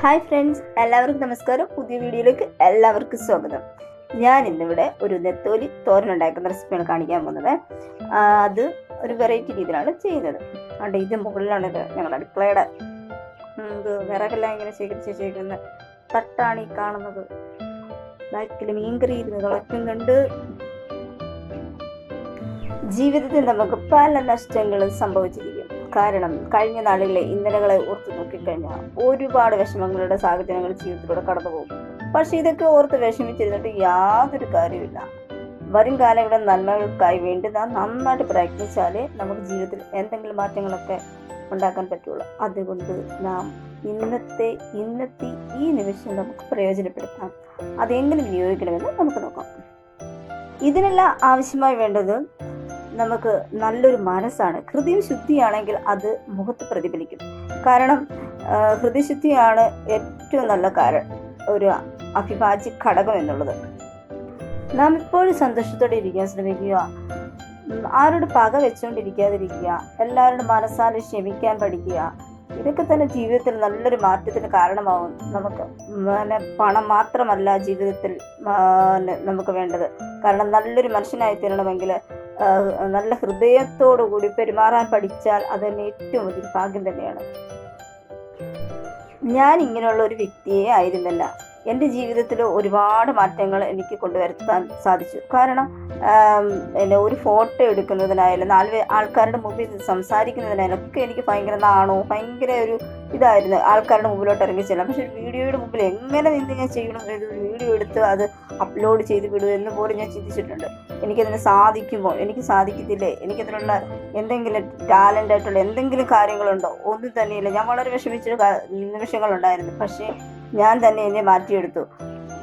Hi friends എല്ലാവർക്കും നമസ്കാരം. പുതിയ വീഡിയോയിലേക്ക് എല്ലാവർക്കും സ്വാഗതം. ഞാൻ ഇന്നിവിടെ ഒരു നെത്തോലി തോരൻ ഉണ്ടാക്കുന്ന റെസിപ്പിയാണ് കാണിക്കാൻ പോകുന്നത്. അത് ഒരു വെറൈറ്റി രീതിയിലാണ് ചെയ്യുന്നത്. അതുകൊണ്ട് ഇത് മുകളിലാണ് ഇത് ഞങ്ങളുടെ അടുക്കളയുടെ ഇത് വിറകെല്ലാം ഇങ്ങനെ ശേഖരിച്ച് വെച്ചേക്കുന്ന തട്ടാണ് ഈ കാണുന്നത് ബാക്കിൽ മീൻകറി ഇരുന്ന് തിളയ്ക്കുന്നുണ്ട്. ജീവിതത്തിൽ നമുക്ക് പല നഷ്ടങ്ങളും സംഭവിച്ചിരിക്കും. കാരണം കഴിഞ്ഞ നാളുകളിലെ ഇന്നലകളെ ഓർത്ത് നോക്കിക്കഴിഞ്ഞാൽ ഒരുപാട് വിഷമങ്ങളുടെ സാഹചര്യങ്ങൾ ജീവിതത്തിലൂടെ കടന്നു പോകും പക്ഷെ ഇതൊക്കെ ഓർത്ത് വിഷമിച്ചിരുന്നിട്ട് യാതൊരു കാര്യമില്ല വരും കാലങ്ങളിൽ നന്മകൾക്കായി വേണ്ടി നാം നന്നായിട്ട് പ്രയത്നിച്ചാലേ നമുക്ക് ജീവിതത്തിൽ എന്തെങ്കിലും മാറ്റങ്ങളൊക്കെ ഉണ്ടാക്കാൻ പറ്റുള്ളൂ. അതുകൊണ്ട് നാം ഇന്നത്തെ ഇന്നത്തെ ഈ നിമിഷം നമുക്ക് പ്രയോജനപ്പെടുത്താം. അതെങ്ങനെ വിനിയോഗിക്കണമെന്ന് നമുക്ക് നോക്കാം. ഇതിനെല്ലാം ആവശ്യമായി വേണ്ടത് നമുക്ക് നല്ലൊരു മനസ്സാണ്. ഹൃദയം ശുദ്ധിയാണെങ്കിൽ അത് മുഖത്ത് പ്രതിഫലിക്കും. കാരണം ഹൃദയശുദ്ധിയാണ് ഏറ്റവും നല്ല കാരണം ഒരു അഭിഭാജ്യ ഘടകം എന്നുള്ളത്. നാം ഇപ്പോഴും സന്തോഷത്തോടെ ഇരിക്കാൻ ശ്രമിക്കുക. ആരോട് പക വെച്ചുകൊണ്ടിരിക്കാതിരിക്കുക. എല്ലാവരുടെ മനസ്സാലെ ക്ഷമിക്കാൻ പഠിക്കുക. ഇതൊക്കെ തന്നെ ജീവിതത്തിൽ നല്ലൊരു മാറ്റത്തിന് കാരണമാവും. നമുക്ക് പിന്നെ പണം മാത്രമല്ല ജീവിതത്തിൽ നമുക്ക് വേണ്ടത്. കാരണം നല്ലൊരു മനുഷ്യനായി തീരണമെങ്കിൽ നല്ല ഹൃദയത്തോടു കൂടി പെരുമാറാൻ പഠിച്ചാൽ അത് തന്നെ ഏറ്റവും വലിയ ഭാഗ്യം തന്നെയാണ്. ഞാൻ ഇങ്ങനെയുള്ള ഒരു വ്യക്തിയെ ആയിരുന്നില്ല. എന്റെ ജീവിതത്തിൽ ഒരുപാട് മാറ്റങ്ങൾ എനിക്ക് കൊണ്ടുവരുത്താൻ സാധിച്ചു. കാരണം എന്നെ ഒരു ഫോട്ടോ എടുക്കുന്നതിനായാലും നാല് ആൾക്കാരുടെ മുമ്പിൽ സംസാരിക്കുന്നതിനായാലും ഒക്കെ എനിക്ക് ഭയങ്കര നാണോ ഭയങ്കര ഒരു ഇതായിരുന്നു. ആൾക്കാരുടെ മുമ്പിലോട്ട് ഇറങ്ങി ചെല്ലാം പക്ഷെ ഒരു വീഡിയോയുടെ മുമ്പിൽ എങ്ങനെ നിന്ന് ഞാൻ ചെയ്യണം ഒരു വീഡിയോ എടുത്ത് അത് അപ്ലോഡ് ചെയ്ത് വിടുക എന്ന് പോലും ഞാൻ ചിന്തിച്ചിട്ടുണ്ട്. എനിക്കതിന് സാധിക്കുമോ? എനിക്ക് സാധിക്കത്തില്ലേ? എനിക്കതിനുള്ള എന്തെങ്കിലും ടാലന്റ് ആയിട്ടുള്ള എന്തെങ്കിലും കാര്യങ്ങളുണ്ടോ? ഒന്നും തന്നെയില്ല. ഞാൻ വളരെ വിഷമിച്ച നിമിഷങ്ങളുണ്ടായിരുന്നു. പക്ഷേ ഞാൻ തന്നെ എന്നെ മാറ്റിയെടുത്തു.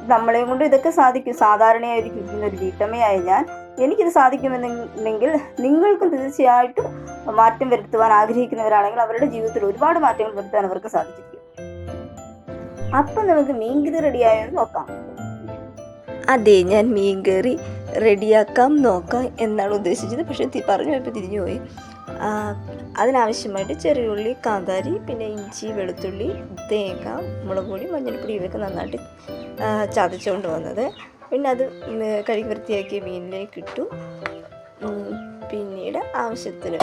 നമ്മളെയും കൊണ്ട് ഇതൊക്കെ സാധിക്കും. സാധാരണയായിരിക്കുന്ന ഒരു വീട്ടമ്മയായ ഞാൻ എനിക്കിത് സാധിക്കുമെന്നുണ്ടെങ്കിൽ നിങ്ങൾക്കും തീർച്ചയായിട്ടും മാറ്റം വരുത്തുവാൻ ആഗ്രഹിക്കുന്നവരാണെങ്കിൽ അവരുടെ ജീവിതത്തിൽ ഒരുപാട് മാറ്റങ്ങൾ വരുത്താൻ അവർക്ക് സാധിച്ചിരിക്കും. അപ്പം നമുക്ക് മീൻകിത് റെഡിയായെന്ന് നോക്കാം. അതെ ഞാൻ മീൻ കറി റെഡിയാക്കാം നോക്കാം എന്നാണ് ഉദ്ദേശിച്ചത്. പക്ഷേ തീ പറഞ്ഞു പോയപ്പോൾ തിരിഞ്ഞു പോയി അതിനാവശ്യമായിട്ട് ചെറിയ ഉള്ളി കാന്താരി പിന്നെ ഇഞ്ചി വെളുത്തുള്ളി തേങ്ങ മുളക് പൊടി മഞ്ഞൾപ്പൊടി ഇവയൊക്കെ നന്നായിട്ട് ചതച്ചുകൊണ്ട് വന്നത്. പിന്നെ അത് കഴുകി വൃത്തിയാക്കിയ മീനിലേക്ക് ഇട്ടു പിന്നീട് ആവശ്യത്തിന്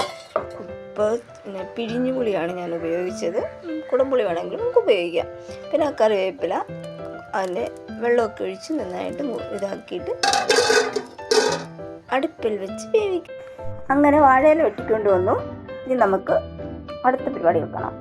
ഉപ്പ് പിന്നെ പിഴിഞ്ഞുപുളിയാണ് ഞാൻ ഉപയോഗിച്ചത്. കുടംപുളി വേണമെങ്കിൽ നമുക്ക് ഉപയോഗിക്കാം. പിന്നെ കറിവേപ്പില അതിന്റെ വെള്ളമൊക്കെ ഒഴിച്ച് നന്നായിട്ട് ഇതാക്കിയിട്ട് അടുപ്പിൽ വെച്ച് വേവിക്കും. അങ്ങനെ വാഴയില വെട്ടിക്കൊണ്ട് വന്നു. ഇനി നമുക്ക് അടുത്ത പരിപാടി വെക്കണം.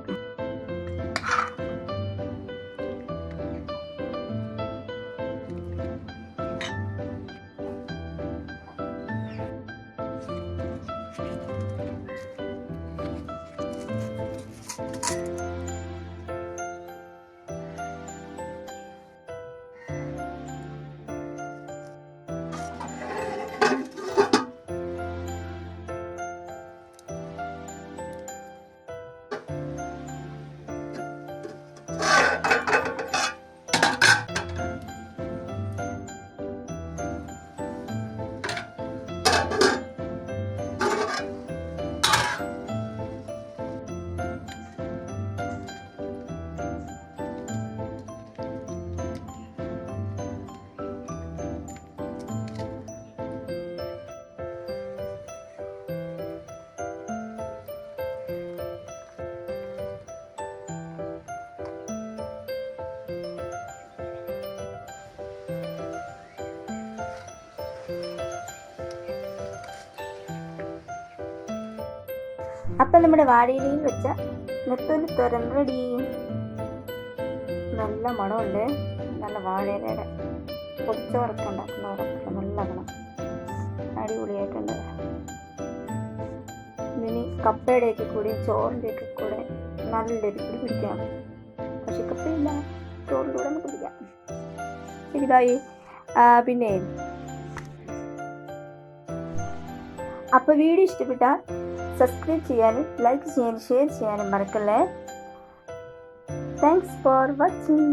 അപ്പം നമ്മുടെ വാഴയിലയിൽ വെച്ച നെത്തോലി തോരൻ റെഡി നല്ല മണമുണ്ട്. നല്ല വാഴയിലയുടെ പൊടിച്ചോറൊക്കെ ഉണ്ടാക്കുന്നവരൊക്കെ നല്ല മണം. അടിപൊളിയായിട്ടുണ്ട്. ഇനി കപ്പയുടെയൊക്കെ കൂടി ചോറിന്റെയൊക്കെ കൂടെ നല്ലൊരു പിടി പിടിക്കാം പക്ഷെ കപ്പയില്ല. ചോറിന്റെ കൂടെ നമുക്ക് പിടിക്കാം. ശരി ബായി പിന്നെ അപ്പോൾ വീഡിയോ ഇഷ്ടപ്പെട്ടാൽ സബ്സ്ക്രൈബ് ചെയ്യാനും ലൈക്ക് ചെയ്യാനും ഷെയർ ചെയ്യാനും മറക്കല്ലേ? Thanks for watching